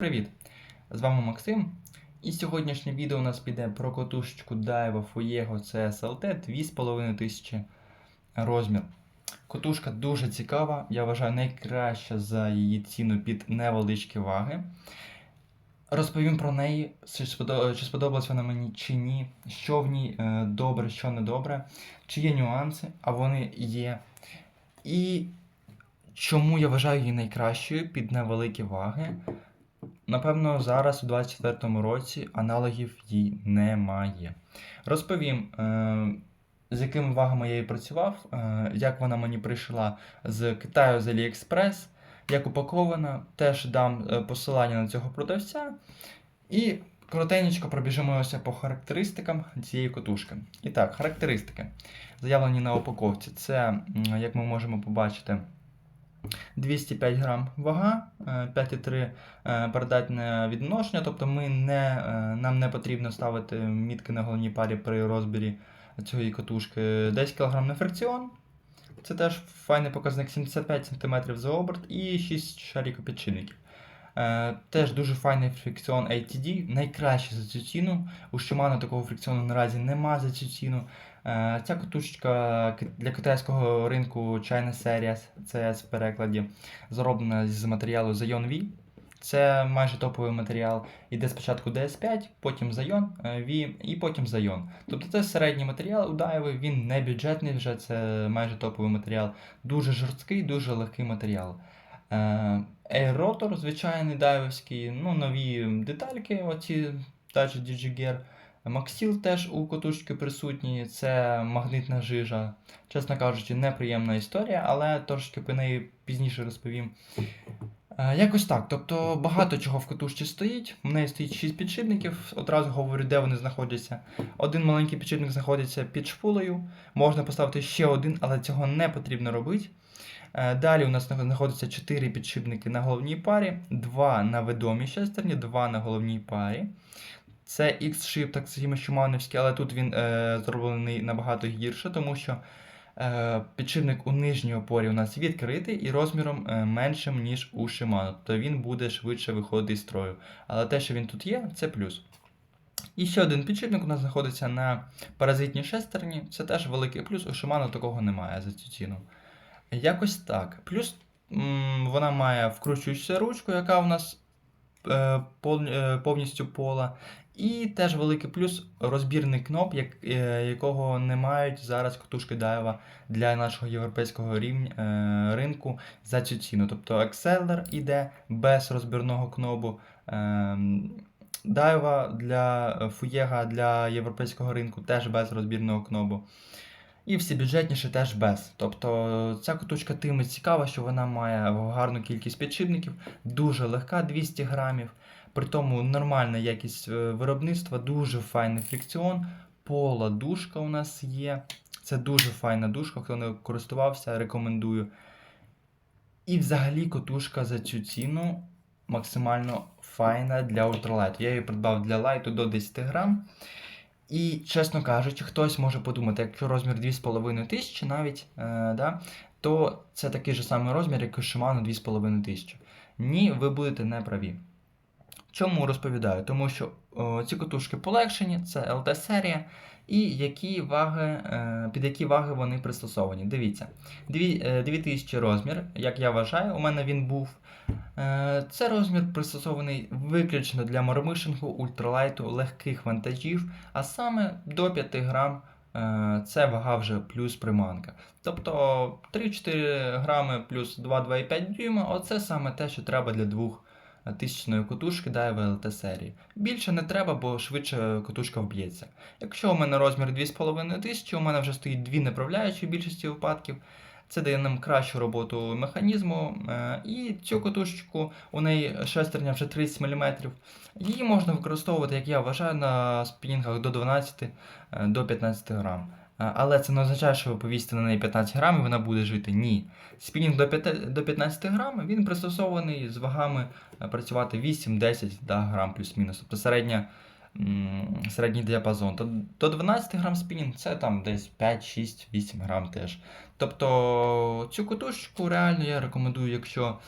Привіт! З вами Максим. І сьогоднішнє відео у нас піде про котушечку Daiwa Fuego CSLT 2500 розмір. Котушка дуже цікава, я вважаю найкраща за її ціну під невеличкі ваги. Розповім про неї, чи сподо- чи сподобалась вона мені чи ні, що в ній е, добре, що не добре, чи є нюанси, а вони є. І чому я вважаю її найкращою під невеликі ваги. Напевно, зараз у 24-му році аналогів їй немає. Розповім, е, з якими вагами я її працював, е, як вона мені прийшла з Китаю з AliExpress, як упакована, теж дам е, посилання на цього продавця. І коротенько пробіжимося по характеристикам цієї котушки. І так, характеристики, заявлені на упаковці, це, як ми можемо побачити, 205 грам вага, е, 5,3 е, передатне відношення, тобто ми не, е, нам не потрібно ставити мітки на головній парі при розбірі цієї катушки. 10 кг на фрикціон. Це теж файний показник 75 см за оберт і 6 шариків підшипників. Е, теж дуже файний фрикціон ATD, найкращий за цю ціну. У Shimano такого фрикціону наразі нема за цю ціну. Е, Ця катушечка для китайського ринку China Series, CS в перекладі, зроблена з матеріалу Zion V. Це майже топовий матеріал. Іде спочатку DS5, потім Zion е, V і потім Zion. Тобто це середній матеріал у Daiwa, він не бюджетний вже, це майже топовий матеріал. Дуже жорсткий, дуже легкий матеріал. Е, звичайний дайвовський, ну, нові детальки, оці Touch DG Gear. Максіл теж у котушки присутній, це магнитна жижа. Чесно кажучи, неприємна історія, але трошки про неї пізніше розповім. Е, Якось так. Тобто багато чого в катушці стоїть. В неї стоїть 6 підшипників. Одразу говорю, де вони знаходяться. Один маленький підшипник знаходиться під шпулею. Можна поставити ще один, але цього не потрібно робити. Е, Далі у нас знаходиться 4 підшипники на головній парі, 2 на ведомій шестерні, 2 на головній парі. Це X-Ship, так само Шумановський, але тут він е, зроблений набагато гірше, тому що е, підшипник у нижній опорі у нас відкритий і розміром е, меншим, ніж у Shimano. Тобто він буде швидше виходити з строю. Але те, що він тут є, це плюс. І ще один підшипник у нас знаходиться на паразитній шестерні. Це теж великий плюс. У Shimano такого немає за цю ціну. Якось так. Плюс м, вона має вкручуючу ручку, яка у нас повністю пола. І теж великий плюс розбірний кноп, е, якого не мають зараз катушки Daiwa для нашого європейського рівня, е, ринку за цю ціну. Тобто Exceller іде без розбірного. Ем, Daiwa для е, Fuego для європейського ринку теж без розбірного кнопу. І всі бюджетніші теж без. Тобто ця куточка тим і цікава, що вона має гарну кількість підшипників, дуже легка, 200 грамів. При тому нормальна якість е, виробництва, дуже файний фрикціон. Пола дужка у нас є. Це дуже файна дужка, хто не користувався, рекомендую. І взагалі котушка за цю ціну максимально файна для ультралайту. Я її придбав для лайту до 10 грам. І, чесно кажучи, хтось може подумати, якщо розмір 2500 навіть, е, да, то це такий же самий розмір, як у Shimano 2500. Ні, ви будете неправі. Чому розповідаю? Тому що о, ці котушки полегшені, це LT-серія, і які ваги, е, під які ваги вони пристосовані. Дивіться, Дві- е, 2000 розмір, як я вважаю, у мене він був. Е, Це розмір пристосований виключно для мормишингу, ультралайту, легких вантажів, а саме до 5 грам е, це вага вже плюс приманка. Тобто 3-4 грами плюс 2-2,5 дюйма оце саме те, що треба для двох тисячної котушки Daiwa LT серії. Більше не треба, бо швидше котушка вб'ється. Якщо у мене розмір 2500, у мене вже стоїть дві направляючі в більшості випадків. Це дає нам кращу роботу механізму. е, І цю котушечку, у неї шестерня вже 30 мм. Її можна використовувати, як я вважаю, на спінінгах до 12 е, до 15 грам. Е, Але це не означає, що ви повісите на неї 15 грам і вона буде жити. Ні. Спінінг до 5 до 15 грам він пристосований з вагами е, працювати 8-10 да, грам плюс-мінус. Тобто середня, середній діапазон. До 12 грам спінінг це там десь 5, 6, 8 грам теж. Тобто цю котушечку реально я рекомендую, якщо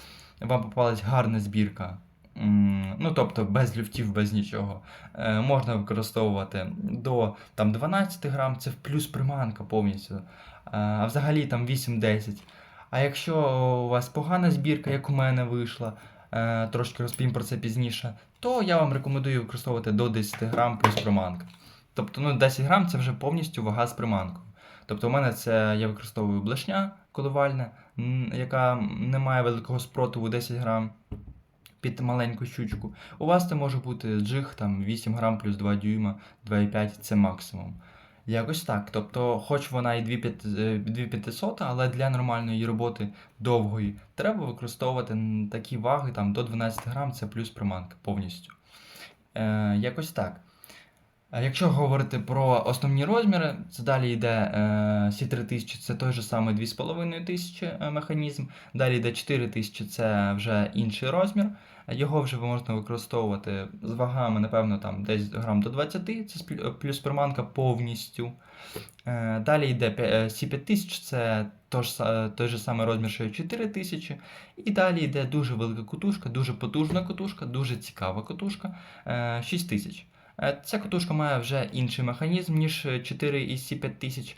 вам попалась гарна збірка ну тобто без люфтів, без нічого, е, можна використовувати до там, 12 грам, це плюс приманка повністю. Е, А взагалі там 8-10. А якщо у вас погана збірка, як у мене вийшла, е, трошки розповім про це пізніше, то я вам рекомендую використовувати до 10 грам плюс приманка. Тобто ну, 10 грам це вже повністю вага з приманкою. Тобто у мене це я використовую блешня коливальна, яка не має великого спротиву 10 грам під маленьку щучку. У вас це може бути джиг там 8 грам плюс 2 дюйма, 2,5 це максимум. Якось так. Тобто, хоч вона і 2500, але для нормальної роботи довгої треба використовувати такі ваги там, до 12 грам, це плюс приманка повністю. Е, якось так. А Якщо говорити про основні розміри, це далі йде е, C3000, це той же самий 2500 е, механізм. Далі йде 4000, це вже інший розмір. Його вже можете використовувати з вагами, напевно, там десь грам до 20, це плюс приманка повністю. Е, Далі йде е, C5000, це той же самий розмір, що і 4000. І далі йде дуже велика кутушка, дуже потужна кутушка, дуже цікава кутушка е, 6000. Е, Ця катушка має вже інший механізм, ніж 4 із C5000.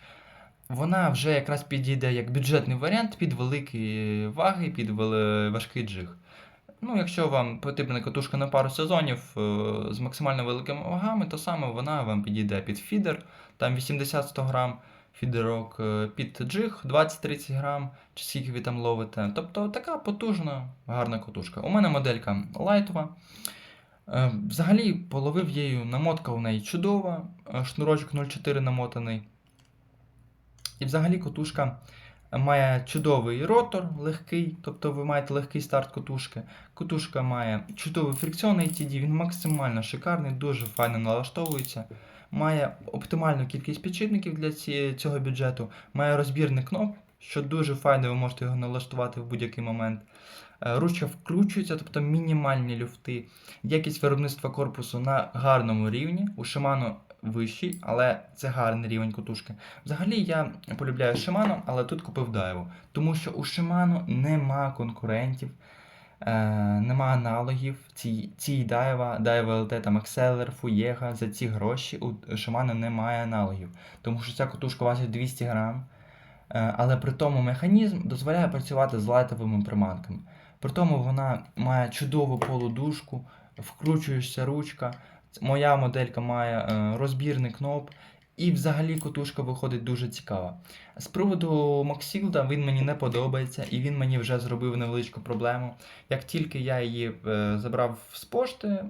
Вона вже якраз підійде як бюджетний варіант під великі ваги, під важкий джиг. Ну, якщо вам потрібна катушка на пару сезонів е, з максимально великими вагами, то саме вона вам підійде під фідер, там 80-100 грам фідерок, е, під джиг 20-30 грам, чи скільки ви там ловите. Тобто така потужна, гарна катушка. У мене моделька лайтова. Е, Взагалі половив її, намотка у неї чудова, е, шнурочок 0,4 намотаний. І взагалі котушка має чудовий ротор, легкий, тобто ви маєте легкий старт котушки. Котушка має чудовий фрикціон ATD, він максимально шикарний, дуже файно налаштовується. Має оптимальну кількість підшипників для цього бюджету, має розбірний кноп, що дуже файно, ви можете його налаштувати в будь-який момент. Е, Ручка вкручується, тобто мінімальні люфти. Якість виробництва корпусу на гарному рівні. У Shimano вищий, але це гарний рівень котушки. Взагалі я полюбляю Shimano, але тут купив Daiwa. Тому що у Shimano нема конкурентів, е, нема аналогів. Цій, цій Daiwa, Daiwa LT, там Exceller, Fuego, за ці гроші у Shimano немає аналогів. Тому що ця котушка важить 200 грам. Е, Але при тому механізм дозволяє працювати з лайтовими приманками. При тому вона має чудову полудушку, вкручуєшся ручка. Моя моделька має е, розбірний кноп, і взагалі котушка виходить дуже цікава. З приводу Максілда він мені не подобається, і він мені вже зробив невеличку проблему. Як тільки я її е, забрав з пошти, е,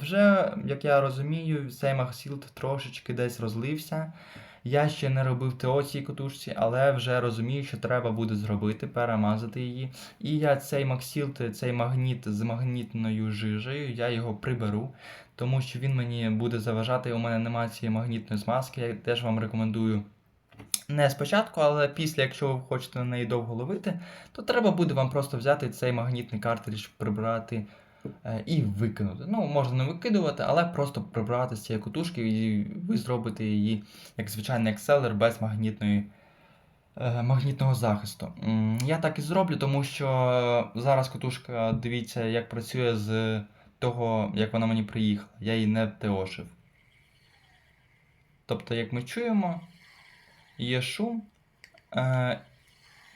вже, як я розумію, цей Максілд трошечки десь розлився. Я ще не робив ТО цій котушці, але вже розумію, що треба буде зробити, перемазати її. І я цей Максілт, цей магніт з магнітною жижею, я його приберу, тому що він мені буде заважати. У мене немає цієї магнітної змазки. Я теж вам рекомендую. Не спочатку, але після, якщо ви хочете на неї довго ловити, то треба буде вам просто взяти цей магнітний картридж, прибрати і викинути. Ну, можна не викидувати, але просто прибрати з цієї котушки, і ви зробите її як звичайний екселер без магнітної, е, магнітного захисту. Я так і зроблю, тому що зараз котушка, дивіться, як працює з того, як вона мені приїхала. Я її не теошив. Тобто, як ми чуємо, є шум, е,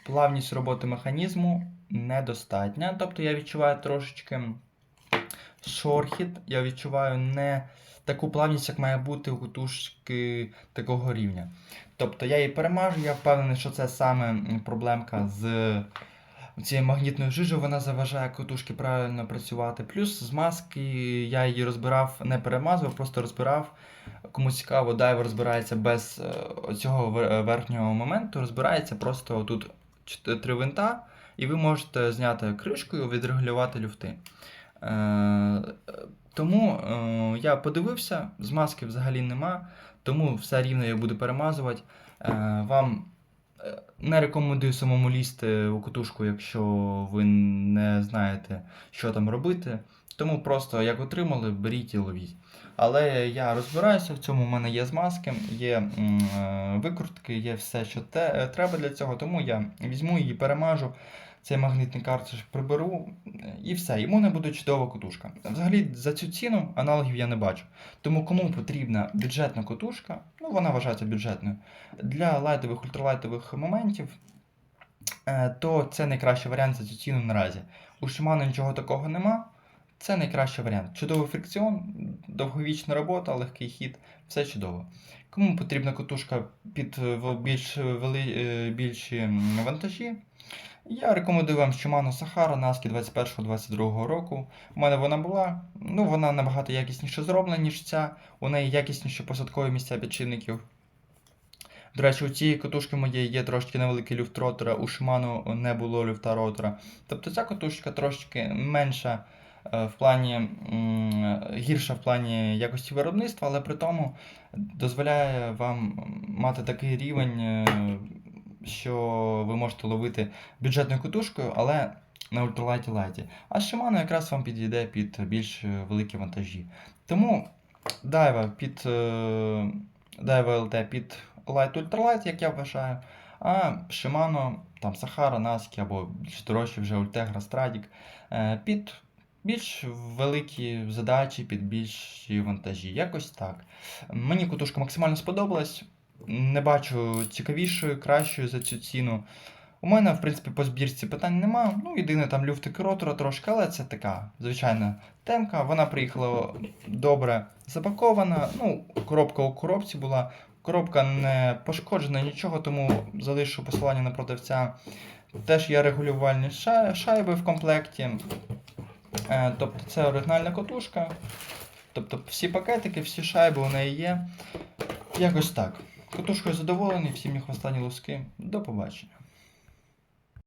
плавність роботи механізму недостатня. Тобто я відчуваю трошечки шорхіт, я відчуваю не таку плавність, як має бути у кутушки такого рівня. Тобто я її перемажу, я впевнений, що це саме проблемка з цією магнітною жижею, вона заважає котушки правильно працювати. Плюс з маски я її розбирав, не перемазував, просто розбирав. Кому цікаво, дайвер розбирається без е, цього верхнього моменту, розбирається просто тут три винта, і ви можете зняти кришку і відрегулювати люфти. Е, тому е, я подивився, змазки взагалі нема, тому все рівно я буду перемазувати. Е, вам не рекомендую самому лізти у катушку, якщо ви не знаєте, що там робити. Тому просто як отримали, беріть і ловіть. Але я розбираюся в цьому, у мене є змазки, є викрутки, є все, що те, треба для цього, тому я візьму її, перемажу. Цей магнітний картridж приберу і все. Йому не буде чудова котушка. Взагалі за цю ціну аналогів я не бачу. Тому кому потрібна бюджетна котушка, ну вона вважається бюджетною, для лайтових, ультралайтових моментів, е, то це найкращий варіант за цю ціну наразі. У Shimano нічого такого нема. Це найкращий варіант. Чудовий фрикціон, довговічна робота, легкий хід, все чудово. Кому потрібна котушка під більш вели, е, більші вантажі, я рекомендую вам Shimano Sahara Naski 21-22 року. У мене вона була, ну вона набагато якісніше зроблена, ніж ця. У неї якісніші посадкові місця підшипників. До речі, у цієї котушки моєї є трошки невеликий люфт ротора, у Shimano не було люфта ротора. Тобто ця котушка трошки менша е, в плані гірша в плані якості виробництва, але при тому дозволяє вам мати такий рівень, е, що ви можете ловити бюджетною котушкою, але на ультралайті лайті. А Shimano якраз вам підійде під більш е, великі вантажі. Тому дайва під е, дайва LT під Light Ultralight, як я вважаю. А Shimano, там Sahara, Naski або більш дорожчі вже Stradic е, під більш великі задачі, під більші вантажі. Якось так. Мені кутушка максимально сподобалась. Не бачу цікавішою, кращою за цю ціну. У мене, в принципі, по збірці питань нема. Ну, єдине там люфтик ротора трошки, але це така звичайна темка. Вона приїхала добре запакована. Ну, коробка у коробці була. Коробка не пошкоджена, нічого, тому залишу посилання на продавця. Теж є регулювальні шайби в комплекті. Е, Тобто це оригінальна котушка. Тобто всі пакетики, всі шайби у неї є. Якось так. Котушкою задоволений, всім їх останні луски. До побачення.